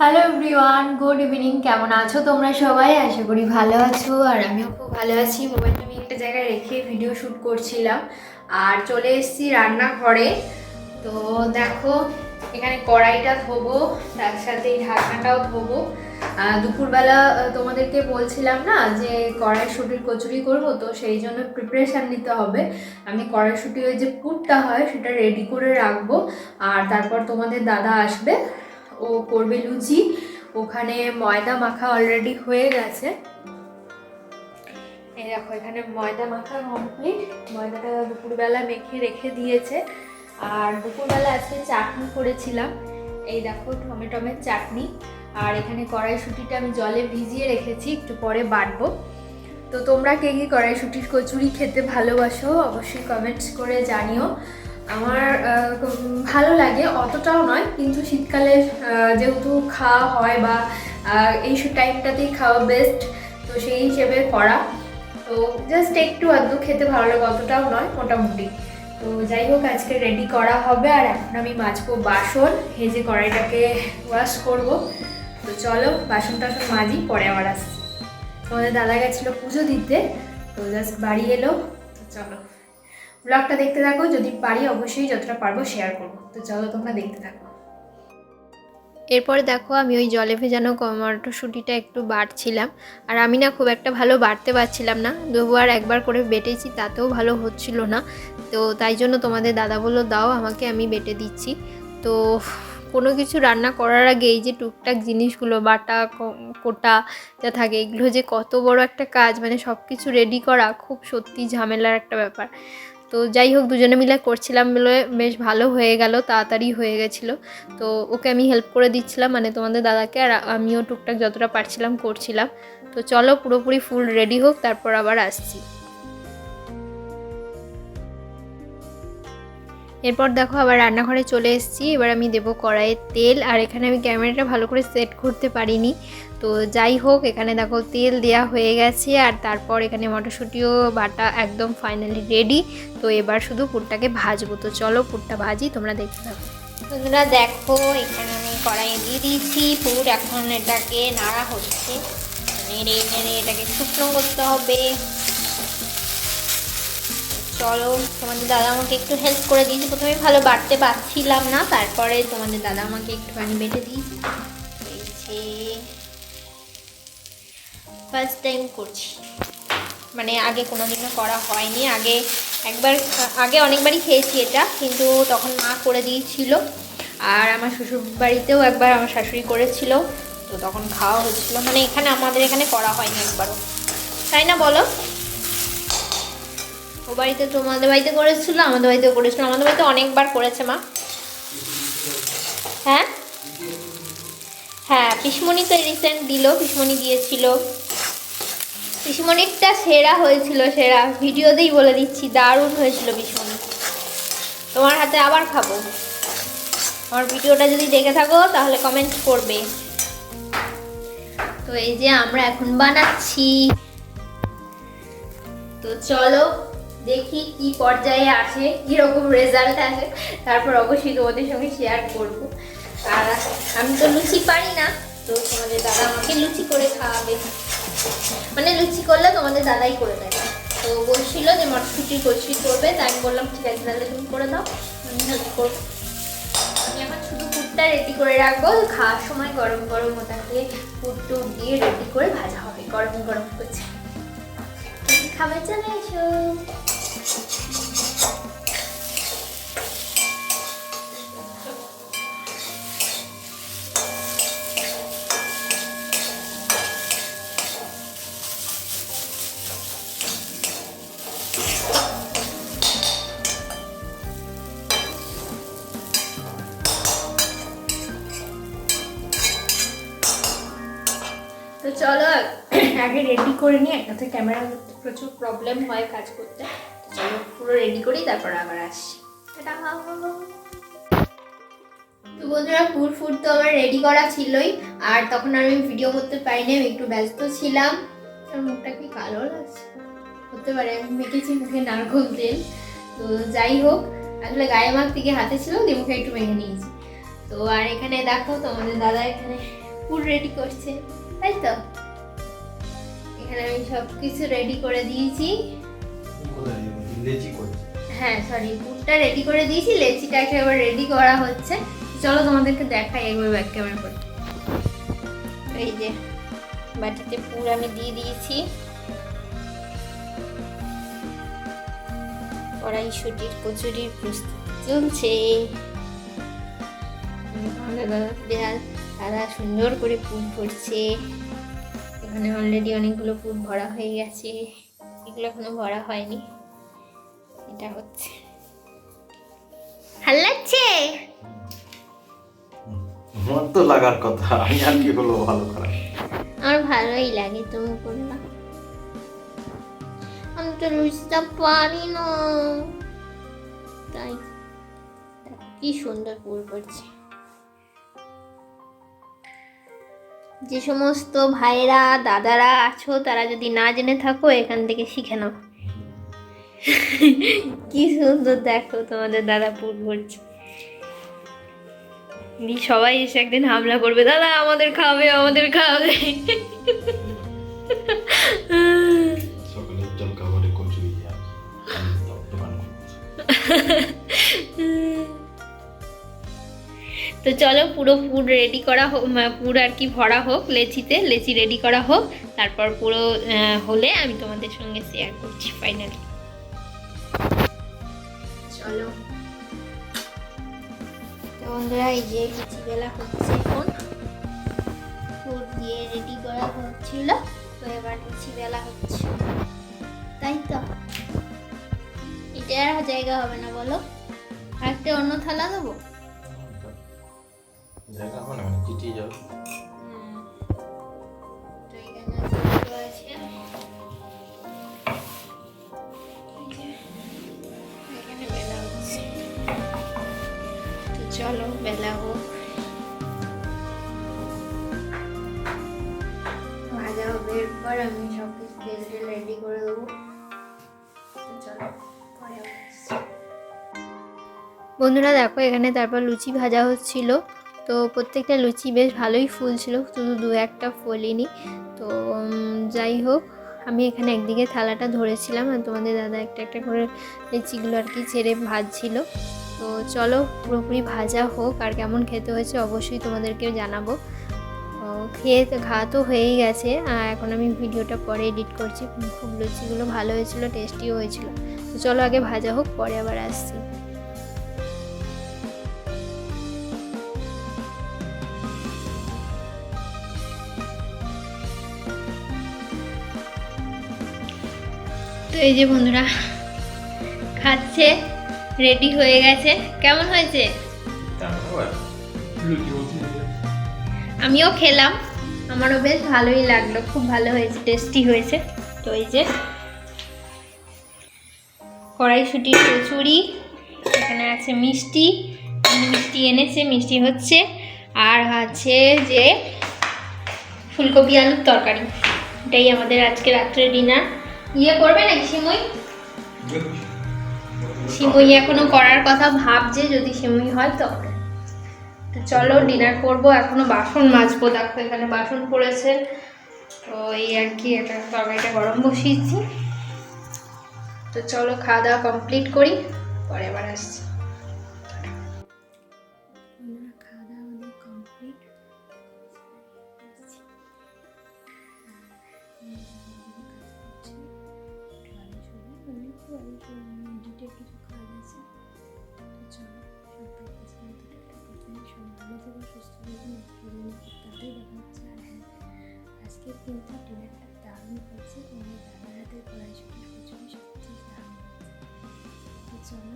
Hello everyone good evening কেমন আছো তোমরা সবাই? আশা করি ভালো আছো, আর আমিও খুব ভালো আছি। মোবাইলটা আমি একটা জায়গায় রেখে ভিডিও শ্যুট করছিলাম, আর চলে এসেছি রান্নাঘরে। তো দেখো, এখানে কড়াইটা ধোবো, তার সাথে এই ঢাকনাটাও ধোবো। দুপুরবেলা তোমাদেরকে বলছিলাম না যে কড়াইশুটির কচুরি করব, তো সেই জন্য প্রিপারেশান নিতে হবে। আমি কড়াইশুটি ওই যে পুরটা হয়, সেটা রেডি করে রাখব। আর তারপর তোমাদের দাদা আসবে ও করবে লুচি। ওখানে ময়দা মাখা অলরেডি হয়ে গেছে। এই দেখো, এখানে ময়দা মাখা কমপ্লিট ময়দাটা দুপুরবেলা মেখে রেখে দিয়েছে। আর দুপুরবেলা আজকে চাটনি করেছিলাম। এই দেখো, টমেটোমের চাটনি। আর এখানে কড়াইশুটিটা আমি জলে ভিজিয়ে রেখেছি, একটু পরে বাটবো। তো তোমরা কে কি কড়াইশুটির কচুরি খেতে ভালোবাসো, অবশ্যই কমেন্টস করে জানিও। আমার ভালো লাগে অতটাও নয় কিন্তু শীতকালে যেহেতু খাওয়া হয় বা আহ, এই টাইমটাতেই খাওয়া বেস্ট তো সেই হিসেবে করা। তো জাস্ট একটু আধটু খেতে ভালো লাগে অতটাও নয় মোটামুটি। তো যাই হোক আজকে রেডি করা হবে আর এখন আমি মাজবো বাসন যে কড়াইটাকে ওয়াশ করব। তো চলো বাসন টাসন মাজি পরে আবার আসছি। তোমাদের দাদা গেছিল পুজো দিতে তো জাস্ট বাড়ি এলো তো চলো। ব্লগটা দেখতে থাকো, যদি পারি অবশ্যই যতটা পারব শেয়ার করব। তো চলো তোমরা দেখতে থাকো। এরপরে দেখো আমি ওই জলে ভেজানো মটরশুঁটিটা একটু বাটছিলাম আর আমি না খুব একটা ভালো বাড়তে পারছিলাম না। দুবার একবার করে বেটেছি, তাতেও ভালো হচ্ছিল না। তো তাই জন্য তোমাদের দাদা বলল, দাও, আমাকে আমি বেটে দিচ্ছি। তো কোনো কিছু রান্না করার আগে এই যে টুকটাক জিনিসগুলো, বাটা কোটা যা থাকে, এগুলো যে কত বড় একটা কাজ মানে সব কিছু রেডি করা খুব সত্যি ঝামেলার একটা ব্যাপার। তো যাই হোক, দুজনে মিলে করছিলাম বলে বেশ ভালো হয়ে গেল, তাড়াতাড়ি হয়ে গেছিল। তো ওকে আমি হেল্প করে দিচ্ছিলাম মানে তোমাদের দাদাকে, আর আমিও টুকটাক যতটা পারছিলাম করছিলাম। তো চলো পুরোপুরি ফুল রেডি হোক, তারপর আবার আসছি। এরপর দেখো আবার রান্নাঘরে চলে এসেছি। এবার আমি দেবো কড়াইয়ের তেল আর এখানে আমি ক্যামেরাটা ভালো করে সেট করতে পারিনি। তো যাই হোক, এখানে দেখো তেল দেয়া হয়ে গেছে আর তারপর এখানে মটরশুঁটিও, বাটা একদম ফাইনালি রেডি তো এবার শুধু পুরটাকে ভাজবো। তো চলো পুরটা ভাজি, তোমরা দেখতে থাকো। তোমরা দেখো, এখানে আমি কড়াইয়ে দিয়ে দিয়েছি। পুর এখন এটাকে নাড়া হচ্ছে। নেড়ে নেড়ে এটাকে শুকনো করতে হবে। চলো, তোমাদের দাদা আমাকে একটু হেল্প করে দিয়েছে। প্রথমে ভালো বাড়তে পারছিলাম না, তারপরে তোমাদের দাদা আমাকে একটুখানি বেটে দিয়েছে ফার্স্ট টাইম করছি। মানে আগে কোনোদিনও করা হয়নি, আগে একবার, আগে অনেকবারই খেয়েছি এটা, কিন্তু তখন মা করে দিয়েছিল। আর আমার শ্বশুর বাড়িতেও একবার আমার শাশুড়ি করেছিল, তো তখন খাওয়া হচ্ছিল। মানে এখানে আমাদের এখানে করা হয়নি একবারও। তাই না বলো? ও বাড়িতে তোমাদের বাড়িতে করেছিল, আমাদের বাড়িতেও করেছিল, আমাদের বাড়িতে অনেকবার করেছে মা। হ্যাঁ? হ্যাঁ পিসমণি তো রিসেন্ট দিল, পিসমণি দিয়েছিল। পিসমণিরটা সেরা হয়েছিল, সেরা। ভিডিওতেই বলে দিচ্ছি, দারুণ হয়েছিল পিসমণি। তোমার হাতে আবার খাব। আমার ভিডিওটা যদি দেখে থাকো, তাহলে কমেন্ট করবে। তো এই যে আমরা এখন বানাচ্ছি। তো চলো দেখি কি পর্যায়ে আসে, কীরকম রেজাল্ট আসে। তারপর অবশ্যই তোমাদের সঙ্গে শেয়ার করব। আর আমি তো লুচি পারি না, তো তোমাদের দাদা আমাকে লুচি করে খাওয়াবে। মানে লুচি করলে তোমাদের দাদাই করে দেবে। তো বলছিল যে মটরশুটি কচুরি করবে, তাই আমি বললাম, ঠিক আছে, তাহলে তুমি করে দাও আমি হেল্প করব আমি শুধু পুরটা রেডি করে রাখব, খাওয়ার সময় গরম গরম ওটাকে পুর দিয়ে রেডি করে ভাজা হবে, গরম গরম করছে। খাবে, চলে এসো। তো চলো আগে রেডি করে নিয়ে একটা ক্যামেরা প্রচুর প্রবলেম হয় কাজ করতে। তো চলো পুরো রেডি করি তারপর আবার আসি তো বন্ধুরা ফুড ফুড তো আমার রেডি করা ছিলই, আর তখন আমি ভিডিও করতে পারিনি, আমি একটু ব্যস্ত ছিলাম। মুখটা কি কালো লাগছে? হতে পারে, আমি মেখেছি মুখে নারকল তেল। তো যাই হোক, আসলে গায়ে মাখ থেকে হাতে ছিল, দিয়ে মুখে একটু মেখে নিয়েছি। তো আর এখানে দেখো, তোমাদের দাদা এখানে পুর রেডি করছে। তাই তো? এখানে আমি সব কিছু রেডি করে দিয়েছি। লেচি করছে হ্যাঁ সরি পুরটা রেডি করে দিয়েছি লেচিটাকে এবার রেডি করা হচ্ছে। চলো তোমাদেরকে দেখাই একবার ব্যাক ক্যামেরা করে এই যে বাটিতে পুর আমি দিয়ে দিয়েছি। কড়াইশুটির কচুরির প্রস্তুতি চলছে। দেয়াল দাদা সুন্দর করে পুর ভরছে। এখানে অলরেডি অনেকগুলো পুর ভরা হয়ে গেছে। এগুলো এখনও ভরা হয়নি। এটা হচ্ছে। ভালো লাগছে? আমার তো লাগার কথা। আমি আর কি বলব ভালো খারাপ আমার ভালোই লাগে তুমি করলা আমি তো লুচিটা পারি না। তাই কি সুন্দর পুর করছে। যে সমস্ত ভাইরা দাদারা আছো, তারা যদি না জেনে থাকো, এখান থেকে শিখে নাও। কি সুন্দর দেখো তোমাদের দাদা পুর করছে সবাই এসে একদিন হামলা করবে, দাদা, আমাদের খাবে আমাদের খাবে। জল খাবারে কচুরি তো চলো পুরো পুর রেডি করা হোক পুর আর কি ভরা হোক, লেচিতে, লেচি রেডি করা হোক, তারপর পুরো হলে আমি তোমাদের সঙ্গে শেয়ার করছি ফাইনালি চলো। বন্ধুরা, এই যে লুচি বেলা হচ্ছে এখন। পুর দিয়ে রেডি করা হচ্ছিল, তো এবার লুচি বেলা হচ্ছে। তাই তো? এটা আর জায়গা হবে না, বলো। আরেকটা অন্য থালা দেবো? জায়গা হবে না মানে চিটিয়ে যাবে। চলো বেলা হোক। ভাজা হবে এরপর আমি সব কিছু তেল টেল রেডি করে দেবো। চলো পরে বন্ধুরা দেখো এখানে তারপর লুচি ভাজা হচ্ছিল। তো প্রত্যেকটা লুচি বেশ ভালোই ফুল ছিল, শুধু দু একটা ফোলেনি। তো যাই হোক, আমি এখানে একদিকে থালাটা ধরেছিলাম আর তোমাদের দাদা একটা একটা করে লিচিগুলো আর কি ছেড়ে ভাজছিল। তো চলো, পুরোপুরি ভাজা হোক আর কেমন খেতে হয়েছে অবশ্যই তোমাদেরকে জানাব। খেয়ে তো ঘা তো হয়েই গেছে, আর এখন আমি ভিডিওটা পরে এডিট করছি। খুব লুচিগুলো ভালো হয়েছিল, টেস্টিও হয়েছিল। তো চলো আগে ভাজা হোক, পরে আবার আসছি। তো এই যে বন্ধুরা, খাচ্ছে রেডি হয়ে গেছে। কেমন হয়েছে? আমিও খেলাম, আমারও বেশ ভালোই লাগল, খুব ভালো হয়েছে টেস্টি হয়েছে। তো এই যে কড়াইশুটির কচুরি, এখানে আছে মিষ্টি মিষ্টি এনেছে, মিষ্টি হচ্ছে, আর আছে যে ফুলকপি আলুর তরকারি। এটাই আমাদের আজকে রাত্রে ডিনার ইয়ে করবে নাকি সিমুই সিমুই এখনও করার কথা ভাবছে, যদি সিমুই হয় তো। তো চলো ডিনার করব, এখনও বাসন মাজবো। দেখো, এখানে বাসন পড়েছে। তো এই আর কি, এটা তরকারিটা গরম বসিয়েছি। তো চলো, খাওয়া দাওয়া কমপ্লিট করি, পরে আবার আসছি। কিছু কাজ আছে। তো আজকের কিন্তু ডিনারটা দারুণ করছে তোমার দাদার হাতের কড়াইশুটির কচুরি সত্যি দারুণ তো চলো